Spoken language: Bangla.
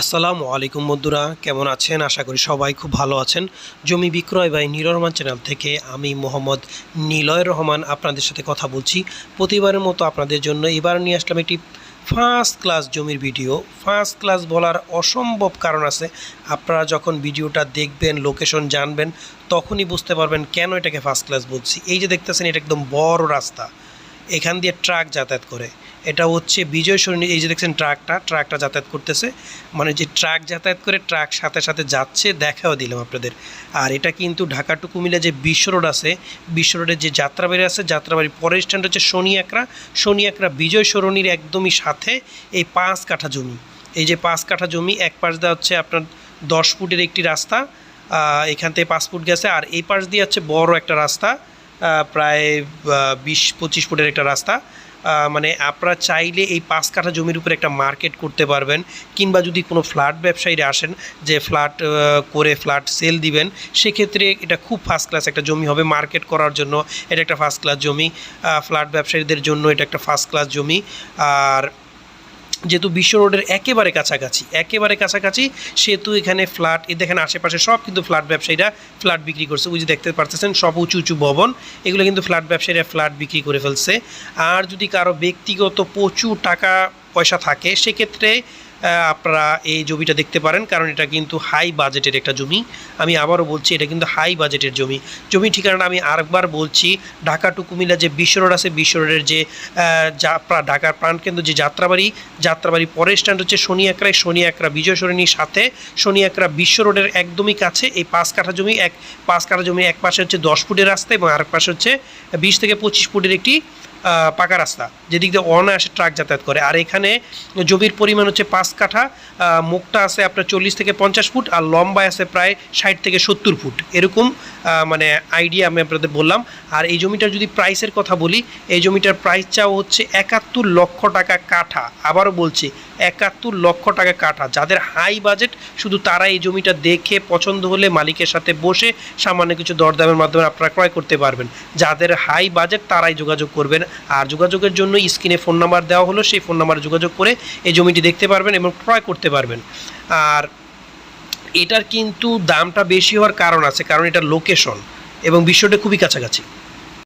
আসসালামু আলাইকুম বন্ধুরা, কেমন আছেন? আশা করি সবাই খুব ভালো আছেন। জমি বিক্রয় বাই নীল রহমান চ্যানেল থেকে আমি মোহাম্মদ নিলয় রহমান আপনাদের সাথে কথা বলছি। প্রতিবারের মতো আপনাদের জন্য এবার নিয়ে আসলাম একটি ফার্স্ট ক্লাস জমির ভিডিও ফার্স্ট ক্লাস বলার অসম্ভব কারণ আছে। আপনারা যখন ভিডিওটা দেখবেন লোকেশন জানবেন, তখনই বুঝতে পারবেন কেন এটাকে ফার্স্ট ক্লাস বলছি। এই যে দেখতেছেন, এটা একদম বড় রাস্তা। এখান দিয়ে ট্রাক যাতায়াত করে। এটা হচ্ছে বিজয় সরণি, এই যে দেখছেন ট্রাকটা ট্রাকটা যাতায়াত করতেছে। মানে যে ট্রাক যাতায়াত করে ট্রাক সাথে সাথে যাচ্ছে, দেখাও দিলাম আপনাদের। আর এটা কিন্তু ঢাকা টু কুমিল্লা যে বিশ্ব রোড আছে, বিশ্ব রোডের যে যাত্রাবাড়ি আছে, যাত্রাবাড়ির পরের স্ট্যান্ড হচ্ছে শনিয়াকড়া শনিয়াকড়া বিজয় সরণির একদমই সাথে এই পাঁচ কাঠা জমি। এই যে পাঁচ কাঠা জমি, এক পাশ দেওয়া হচ্ছে আপনার দশ ফুটের একটি রাস্তা এখান থেকে পাঁচ ফুট গেছে, আর এই পাশ দিয়ে হচ্ছে বড় একটা রাস্তা প্রায় বিশ পঁচিশ ফুটের একটা রাস্তা। মানে আপনারা চাইলে এই পাঁচ কাঠা জমির উপরে একটা মার্কেট করতে পারবেন, কিংবা যদি কোনো ফ্ল্যাট ব্যবসায়ীরা আসেন যে ফ্ল্যাট করে ফ্ল্যাট সেল দিবেন, সেক্ষেত্রে এটা খুব ফার্স্ট ক্লাস একটা জমি হবে মার্কেট করার জন্য। এটা একটা ফার্স্ট ক্লাস জমি ফ্ল্যাট ব্যবসায়ীদের জন্য এটা একটা ফার্স্ট ক্লাস জমি। আর যেহেতু বিশ্ব রোডের একেবারে কাছাকাছি একেবারে কাছাকাছি, সেহেতু এখানে ফ্ল্যাট দেখেন আশেপাশে সব কিন্তু ফ্ল্যাট ব্যবসায়ীরা ফ্ল্যাট বিক্রি করছে। যে দেখতে পারতেছেন, সব উঁচু উঁচু ভবন, এগুলো কিন্তু ফ্ল্যাট ব্যবসায়ীরা ফ্ল্যাট বিক্রি করে ফেলছে। আর যদি কারও ব্যক্তিগত প্রচুর টাকা পয়সা থাকে, সেক্ষেত্রে আপনারা এই জমিটা দেখতে পারেন, কারণ এটা কিন্তু হাই বাজেটের একটা জমি। আমি আবারও বলছি, এটা কিন্তু হাই বাজেটের জমি। জমি ঠিকানাটা আমি আরেকবার বলছি, ঢাকা টু কুমিল্লা যে বিশ্ব রোড আছে বিশ্ব রোডের যে ঢাকার প্রাণকেন্দ্র যে যাত্রাবাড়ি যাত্রাবাড়ি পরের স্ট্যান্ড হচ্ছে শনিয়াকড়ায় শনিয়াকড়া বিজয় সরণির সাথে শনিয়াকড়া বিশ্ব রোডের একদমই কাছে, এই পাঁচ কাঠা জমি, এক, পাঁচ কাঠা জমি এক পাশে হচ্ছে দশ ফুটের রাস্তা এবং আরেক পাশে হচ্ছে বিশ থেকে পঁচিশ ফুটের একটি পাকা রাস্তা, যেদিক দিয়ে অনায়াসে ট্রাক যাতায়াত করে। আর এখানে জমির পরিমাণ হচ্ছে পাঁচ কাঠা মুখটা আছে আপনার চল্লিশ থেকে পঞ্চাশ ফুট আর লম্বায় আছে প্রায় ষাট থেকে সত্তর ফুট। এরকম মানে আইডিয়া আমি আপনাদের বললাম। আর এই জমিটার যদি প্রাইসের কথা বলি, এই জমিটার প্রাইস চাও হচ্ছে একাত্তর লক্ষ টাকা কাঠা। আবারও বলছি, একাত্তর লক্ষ টাকা কাঠা। যাদের হাই বাজেট শুধু তারা এই জমিটা দেখে পছন্দ হলে মালিকের সাথে বসে সামান্য কিছু দরদামের মাধ্যমে আপনারা ক্রয় করতে পারবেন। যাদের হাই বাজেট তারাই যোগাযোগ করবেন। আর যোগাযোগের জন্য স্ক্রিনে ফোন নাম্বার দেওয়া হলো, সেই ফোন নাম্বারে যোগাযোগ করে এই জমিটি দেখতে পারবেন এবং ক্রয় করতে পারবেন। আর এটার কিন্তু দামটা বেশি হওয়ার কারণ আছে, কারণ এটা লোকেশন এবং বিশ্বটা খুবই কাছাকাছি।